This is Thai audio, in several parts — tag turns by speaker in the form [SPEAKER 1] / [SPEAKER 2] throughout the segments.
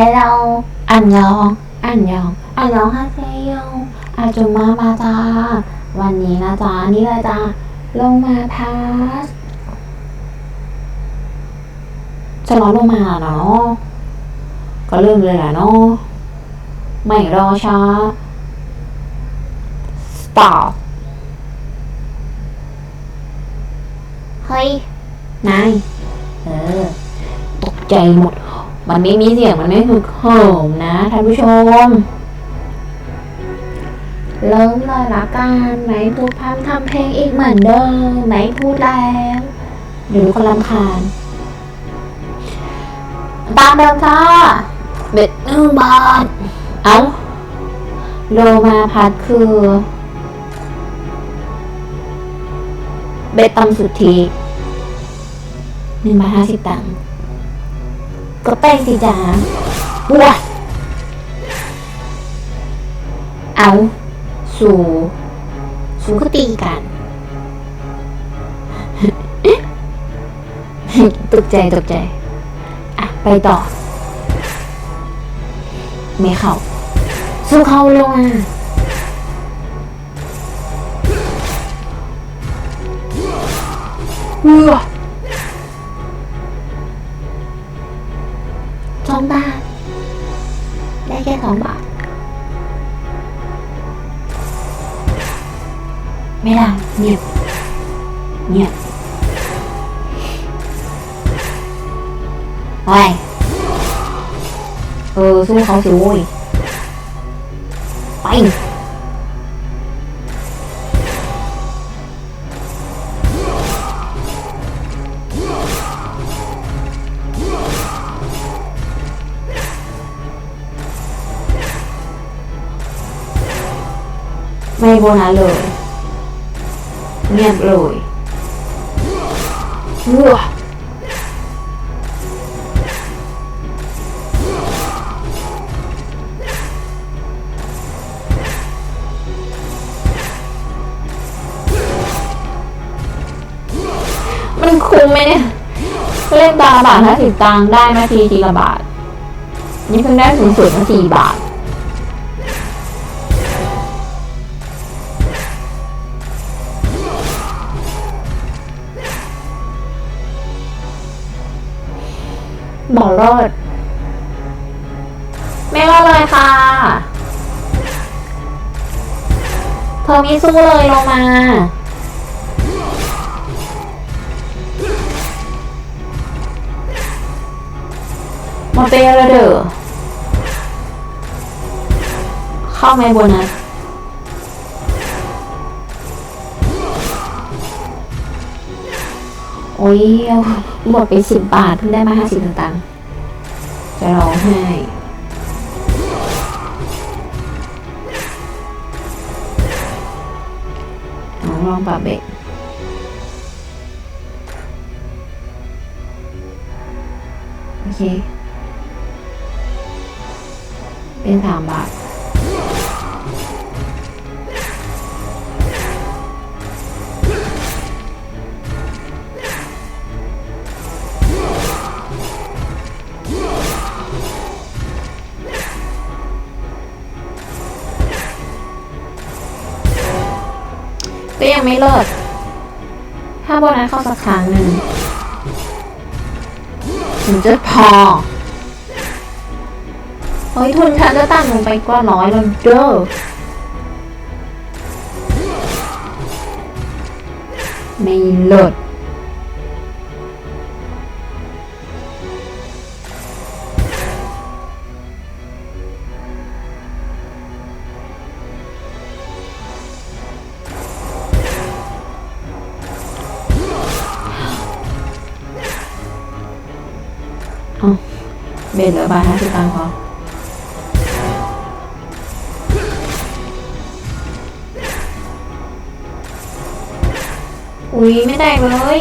[SPEAKER 1] Hello อันยองอันยองอันยองฮาเซโยอาจุมามาจ้าวันนี้นะจ๊ะนี่เลยจ้าลงมาพาสจะร้อนลงมาเนาะก็เริ่มเลยล่ะเนาะไม่รอช้า stop เฮ้ยนายเออตกใจหมด มันไม่มีเสียงมันไม่ฮึกเหิมนะท่านผู้ชม เริ่มเลยละกันไหนพูดพร่ำทำเพลงอีกเหมือนเดิมไหนพูดแล้วเดี๋ยวกคนรำคาญตามเดิมจ้าเบ็ดหนึ่งบาท เอ้าโลมาพัดคือ เบ็ดต่ำสุดทีหนึ่งบาทห้าสิบตังค์ ก็เต้นสิจ้าว้าเอาสูสูก็ตีกันตกใจตกใจ อะ ไปต่อไม่เข้าสู้เขาลงอะเออ สองบาทได้แค่สองบาท ไม่ได้เงียบเงียบไปเออสู้เขาสิโว้ยไปไม่โบนัสเลย เงียบเลยว้ามันคุ้มไหมเนี่ยเล่นตาบาทห้าสิบตังได้นาทีทีละบาท นี่เพิ่งได้สูงสุดมาสี่บาท หมอรอดไม่รอดเลยค่ะ เธอมีสู้เลยลงมา หมาเปย์ระเด้อเข้าไหมโบนัส โอ้ยเอาหมดไปสิบบาทเพิ่งได้มาห้าสิบตังค์จะร้องไห้เอาลองปรับเบรกโอเค เป็นสามบาท ก็ยังไม่เลิก ถ้าโบนัสเข้าสักครั้งหนึ่งถึงจะพอเฮ้ยทุนฉันจะต่ำลงไปกว่าน้อยแล้วเด้อไม่เลิศ เบนเหลือบาทห้าสิบตังค์พออุ้ยไม่แตกเลย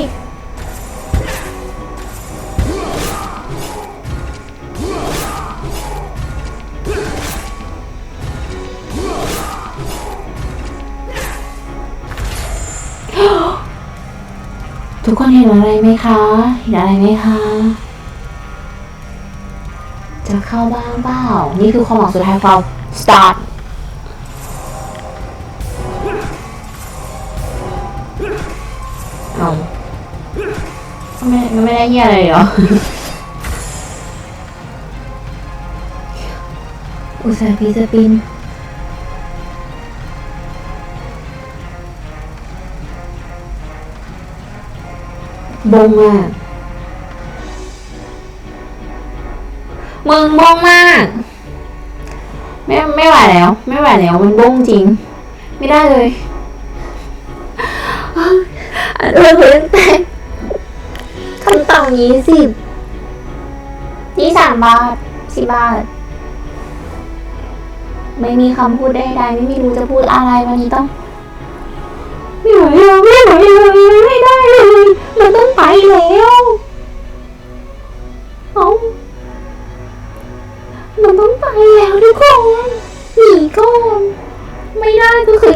[SPEAKER 1] ทุกคนเห็นอะไรไหมคะ เห็นอะไรไหมคะ จะเข้าบ้างเปล่า นี่คือความหวังสุดท้ายของเรา start เอาไม่มันไม่ได้เหี้ยอะไรเหรอ อุตส่าห์พีสปินบงอะ มึงบงมาก ไม่ไม่ไหวแล้ว ไม่ไหวแล้ว มันบงจริง ไม่ได้เลยอันเออเพื่อนแต่คำต่ำยี่สิบยี่สามบาทสิบบาท ไม่มีคำพูดใดๆไม่มีรู้จะพูดอะไรวันนี้ต้องไม่ไหวแล้วไม่ไหวเลยไม่ได้เลย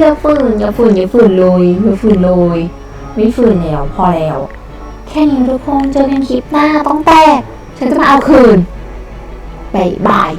[SPEAKER 1] อย่าฝืนอย่าฝืนอย่าฝืนเลยอย่าฝืนเลยไม่ฝืนแล้วพอแล้ว แค่นี้ทุกคนเจอกันคลิปหน้าต้องแตก ฉันจะมาเอาคืนบายบาย